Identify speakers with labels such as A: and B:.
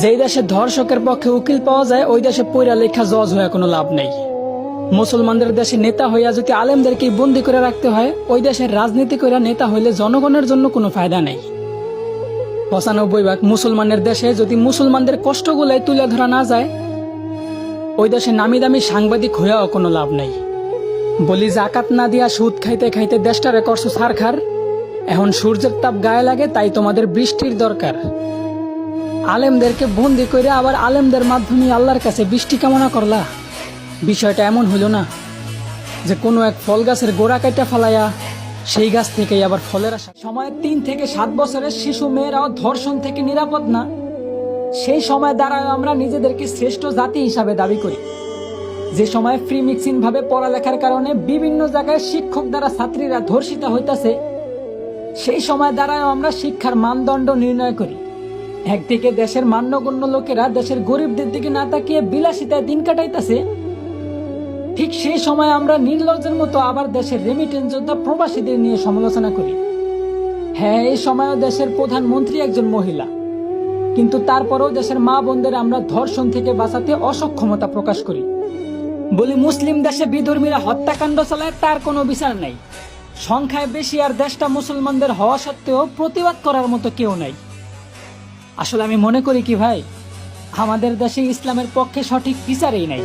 A: যেই দেশে ধর্ষকের পক্ষে উকিল পাওয়া যায়, ওই দেশে পৈরা লেখা জজ হয়ে কোনো লাভ নেই। মুসলমানদের দেশে নেতা হইয়া যদি আলেমদেরকে বন্দি করে রাখতে হয়, ওই দেশের রাজনীতি করে নেতা হইলে জনগণের জন্য কোনো ফায়দা নেই। পঁচানব্বই ভাগ মুসলমানের দেশে যদি মুসলমানদের কষ্টগুলাই তুলে ধরা না যায়, ওই দেশে নামি দামি সাংবাদিক হইয়াও কোনো লাভ নেই। বলি জাকাত না দিয়া সুদ খাইতে খাইতে দেশটারে করছ সারখার, এখন সূর্যের তাপ গায়ে লাগে, তাই তোমাদের বৃষ্টির দরকার। আলেমদেরকে বন্দি করে আবার আলেমদের মাধ্যমে আল্লাহর কাছে বৃষ্টি কামনা করলা। বিষয়টা এমন হইল না যে কোনো এক ফল গাছের গোড়া কাটা ফালাইয়া সেই গাছ থেকেই আবার ফলের আসা সময় তিন থেকে সাত বছরের শিশু, মেয়েরাও ধর্ষণ থেকে নিরাপদ না। সেই সময় দ্বারাও আমরা নিজেদেরকে শ্রেষ্ঠ জাতি হিসাবে দাবি করি। যে সময় ফ্রি মিক্সিং ভাবে পড়ালেখার কারণে বিভিন্ন জায়গায় শিক্ষক দ্বারা ছাত্রীরা ধর্ষিত হইতাছে, সেই সময় দ্বারাও আমরা শিক্ষার মানদণ্ড নির্ণয় করি। একদিকে দেশের মান্যগণ্য লোকেরা দেশের গরিবদের দিকে না তাকিয়ে বিলাসিতায় দিন কাটাইতেছে, ঠিক সেই সময় আমরা নির্লজ্জের মতো আবার দেশের রেমিটেন্স যোদ্ধা প্রবাসীদের নিয়ে সমালোচনা করি। হ্যাঁ এই সময়ও দেশের প্রধানমন্ত্রী একজন মহিলা, কিন্তু তারপরেও দেশের মা বোনদের আমরা ধর্ষণ থেকে বাঁচাতে অসক্ষমতা প্রকাশ করি। বলি, মুসলিম দেশে বিধর্মীরা হত্যাকাণ্ড চালায় তার কোনো বিচার নাই। সংখ্যায় বেশি আর দেশটা মুসলমানদের হওয়া সত্ত্বেও প্রতিবাদ করার মতো কেউ নাই। আসলে আমি মনে করি কি ভাই আমাদের দেশে ইসলামের পক্ষে সঠিক বিচারেই নাই।